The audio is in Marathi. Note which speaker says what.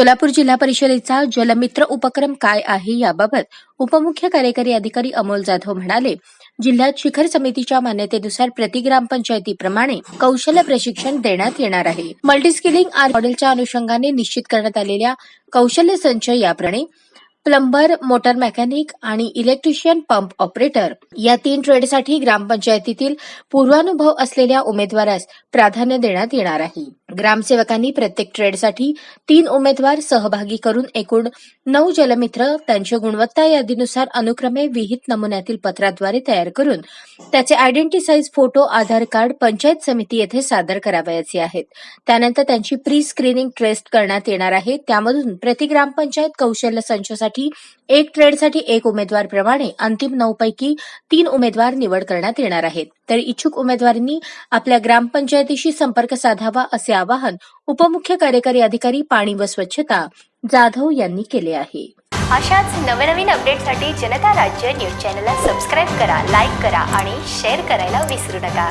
Speaker 1: सोलापूर जिल्हा परिषदेचा जलमित्र उपक्रम काय आहे याबाबत उपमुख्य कार्यकारी अधिकारी अमोल जाधव म्हणाले जिल्ह्यात शिखर समितीच्या मान्यतेनुसार प्रति ग्रामपंचायतीप्रमाणे कौशल्य प्रशिक्षण देण्यात येणार आहे. मल्टीस्किलिंग आर मॉडेलच्या अनुषंगाने निश्चित करण्यात आलेल्या कौशल्य संच याप्रमाणे प्लंबर मोटर मेकॅनिक आणि इलेक्ट्रिशियन पंप ऑपरेटर या तीन ट्रेडसाठी ग्रामपंचायतीतील पूर्वानुभव असलेल्या उमेदवारास प्राधान्य देण्यात येणार आहे. ग्रामसेवकांनी प्रत्येक ट्रेडसाठी तीन उमेदवार सहभागी करून एकूण नऊ जलमित्र त्यांच्या गुणवत्ता यादीनुसार अनुक्रमे विहित नमुन्यातील पत्राद्वारे तयार करून त्याचे identity size photo Aadhaar card panchayat समिती येथे सादर करावयाचे आहेत. त्यानंतर त्यांची प्री स्क्रीनिंग टेस्ट करण्यात येणार आहे. त्यामधून प्रति ग्रामपंचायत कौशल्य संचासाठी एक ट्रेडसाठी एक उमेदवार प्रमाणे अंतिम नऊपैकी तीन उमेदवार निवड करण्यात येणार आहेत. तर इच्छुक उमेदवारांनी आपल्या ग्रामपंचायतीशी संपर्क साधावा असे आवाहन उपमुख्य कार्यकारी अधिकारी पाणी व स्वच्छता जाधव यांनी केले आहे.
Speaker 2: अशाच नवनवीन अपडेटसाठी जनता राज्य न्यूज चॅनलला सबस्क्राईब करा लाईक करा आणि शेअर करायला विसरू नका.